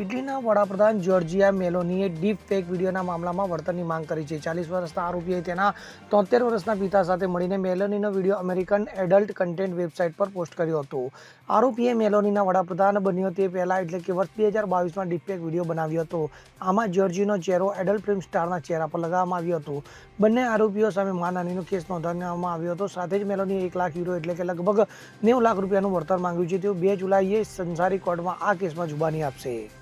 ઇટલીના વડાપ્રધાન Georgia મેલોનીએ deep fake વિડીયોના મામલામાં વળતરની માંગ કરી છે. ચાલીસ વર્ષના આરોપીએ તેના તોતેર વર્ષના પિતા સાથે મળીને મેલોનીનો video American adult content website પર પોસ્ટ કર્યો હતો. આરોપીએ મેલોનીના વડાપ્રધાન બન્યો તે પહેલાં એટલે કે વર્ષ બે હજાર બાવીસમાં ડીપફેક વીડિયો બનાવ્યો હતો. આમાં જોર્જીનો ચહેરો એડલ્ટ ફિલ્મ સ્ટારના ચહેરા પર લગાવવામાં આવ્યો હતો. બંને આરોપીઓ સામે માનહાનીનો કેસ નોંધવામાં આવ્યો હતો. સાથે જ મેલોનીએ એક લાખ યુરો એટલે કે લગભગ નેવું લાખ રૂપિયાનું વળતર માંગ્યું છે. તેઓ બે જુલાઈએ સંસારી કોર્ટમાં આ કેસમાં જુબાની આપશે.